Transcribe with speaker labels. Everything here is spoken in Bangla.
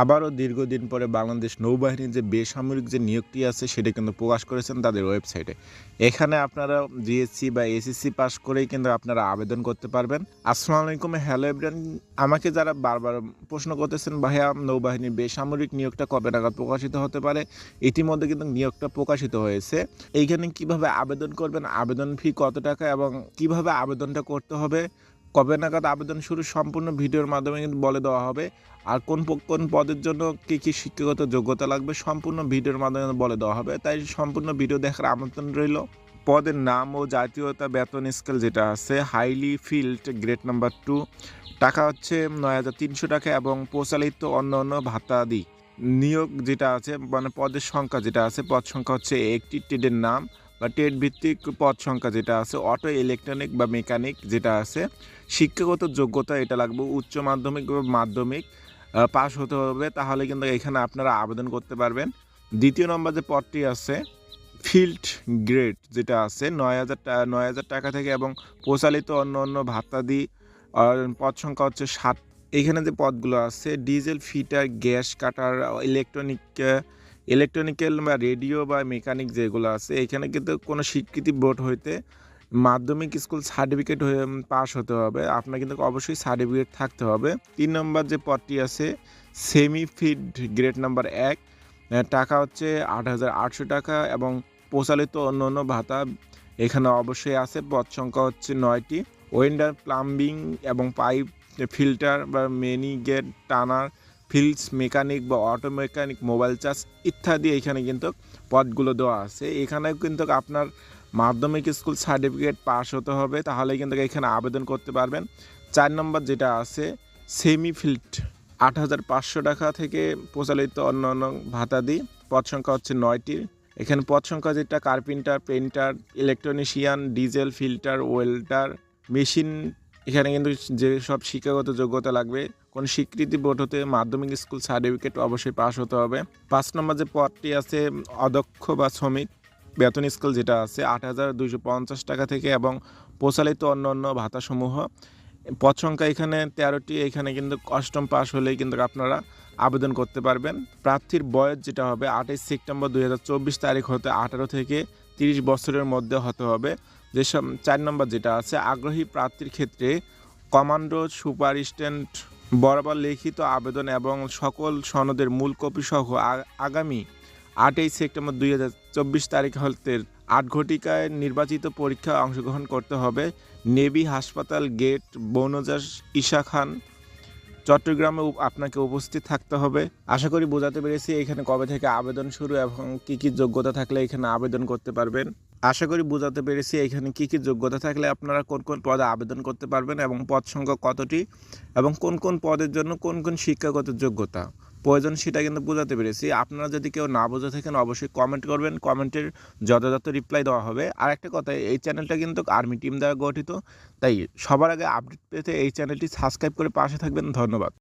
Speaker 1: আবারও দীর্ঘদিন পরে বাংলাদেশ নৌবাহিনীর যে বেসামরিক যে নিয়োগটি আছে, সেটা কিন্তু প্রকাশ করেছেন তাদের ওয়েবসাইটে। এখানে আপনারা জিএসসি বা এসএসসি পাস করেই কিন্তু আপনারা আবেদন করতে পারবেন। আসসালামু আলাইকুম, হ্যালো এভরিওয়ান। আমাকে যারা বারবার প্রশ্ন করতেছেন, ভাইয়া, নৌবাহিনীর বেসামরিক নিয়োগটা কবে নাগাদ প্রকাশিত হতে পারে? ইতিমধ্যে কিন্তু নিয়োগটা প্রকাশিত হয়েছে। এইখানে কীভাবে আবেদন করবেন, আবেদন ফি কত টাকা এবং কীভাবে আবেদনটা করতে হবে? কবে নাগাদ আবেদন শুরু সম্পূর্ণ ভিডিওর মাধ্যমে কিন্তু বলে দেওয়া হবে। আর কোন কোন পদের জন্য কী কী শিক্ষাগত যোগ্যতা লাগবে সম্পূর্ণ ভিডিওর মাধ্যমে বলে দেওয়া হবে। তাই সম্পূর্ণ ভিডিও দেখার আমন্ত্রণ রইল। পদের নাম ও জাতীয়তা বেতন স্কেল যেটা আছে highly field grade number two টাকা হচ্ছে নয় হাজার তিনশো টাকা এবং প্রচালিত অন্য অন্য ভাতাদি নিয়োগ যেটা আছে মানে পদের সংখ্যা যেটা আছে, পদ সংখ্যা হচ্ছে একটি ট্রেডের নাম। বা ট্রেড ভিত্তিক পদ সংখ্যা যেটা আছে, অটো, ইলেকট্রনিক বা মেকানিক যেটা আছে, শিক্ষাগত যোগ্যতা এটা লাগবে, উচ্চ মাধ্যমিক বা মাধ্যমিক পাশ হতে হবে, তাহলে কিন্তু এখানে আপনারা আবেদন করতে পারবেন। দ্বিতীয় নম্বর যে পদটি আছে, ফিল্ড গ্রেড যেটা আছে, নয় হাজার নয় হাজার টাকা থেকে এবং প্রচালিত অন্য অন্য ভাতাদি পদ সংখ্যা হচ্ছে সাত। এখানে যে পদগুলো আছে, diesel, fitter, gas cutter, electronic electronical বা রেডিও বা মেকানিক যেগুলো আছে, এখানে কিন্তু কোনো স্বীকৃতি বোর্ড হইতে মাধ্যমিক স্কুল সার্টিফিকেট হয়ে পাস হতে হবে। আপনার কিন্তু অবশ্যই সার্টিফিকেট থাকতে হবে। তিন নম্বর যে পদটি আছে সেমি ফিড গ্রেড নাম্বার এক টাকা হচ্ছে আট হাজার আটশো টাকা এবং প্রচালিত অন্য অন্য ভাতা এখানে অবশ্যই আছে। পদ সংখ্যা হচ্ছে নয়টি। ওয়েন্ডার, প্লাম্বিং এবং পাইপ ফিল্টার বা মেনি গেট, টানার ফিল্ডস, মেকানিক বা অটো মেকানিক, মোবাইল চার্জ ইত্যাদি এখানে কিন্তু পদগুলো দেওয়া আছে। এখানে কিন্তু আপনার মাধ্যমিক স্কুল সার্টিফিকেট পাস হতে হবে, তাহলে কিন্তু এখানে আবেদন করতে পারবেন। চার নম্বর যেটা আছে সেমি ফিল্ড আট হাজার পাঁচশো টাকা থেকে প্রচলিত অন্য অন্য ভাতা দিই পদ সংখ্যা হচ্ছে নয়টি। এখানে পদ সংখ্যা যেটা carpenter painter electrician diesel filter welder machine এখানে কিন্তু যে সব শিক্ষাগত যোগ্যতা লাগবে, কোন স্বীকৃতি বোর্ড হতে মাধ্যমিক স্কুল সার্টিফিকেট অবশ্যই পাস হতে হবে। পাঁচ নম্বর যে পদটি আছে অদক্ষ বা শ্রমিক, বেতন স্কেল যেটা আছে, আট হাজার দুইশো পঞ্চাশ টাকা থেকে এবং প্রচালিত অন্য অন্য ভাতাসমূহ। পদ সংখ্যা এখানে তেরোটি, এখানে কিন্তু অষ্টম পাস হলেই কিন্তু আপনারা আবেদন করতে পারবেন। প্রার্থীর বয়স যেটা হবে আঠাইশ সেপ্টেম্বর দুই হাজার চব্বিশ তারিখ হতে আঠারো থেকে তিরিশ বছরের মধ্যে হতে হবে। যেসব চার নম্বর যেটা আছে, আগ্রহী প্রার্থীর ক্ষেত্রে কমান্ডো সুপারিস্টেন্ট বরাবর লিখিত আবেদন এবং সকল সনদের মূল কপি সহ আগামী আটই সেপ্টেম্বর দুই হাজার চব্বিশ তারিখ হতে আট ঘটিকায় নির্বাচিত পরীক্ষায় অংশগ্রহণ করতে হবে। নেভি হাসপাতাল গেট, বনজাস, ঈশা খান চট্টগ্রামে আপনাকে উপস্থিত থাকতে হবে। আশা করি বোঝাতে পেরেছি এখানে কবে থেকে আবেদন শুরু এবং কি কি যোগ্যতা থাকলে এখানে আবেদন করতে পারবেন। আশা করি বোঝাতে পেরেছি এখানে কি কি যোগ্যতা থাকলে আপনারা কোন কোন পদে আবেদন করতে পারবেন এবং পদ সংখ্যা কতটি এবং কোন কোন পদের জন্য কোন কোন শিক্ষাগত যোগ্যতা। প্রয়োজন সেটা কিন্তু বোঝাতে পেরেছি। আপনারা যদি কেউ না বোঝা থাকেন, অবশ্যই কমেন্ট করবেন। কমেন্টের যথাযথ রিপ্লাই দেওয়া হবে। আর একটা কথা, এই চ্যানেলটা কিন্তু আর্মি টিম দ্বারা গঠিত। তাই সবার আগে আপডেট পেতে এই চ্যানেলটি সাবস্ক্রাইব করে পাশে থাকবেন। ধন্যবাদ।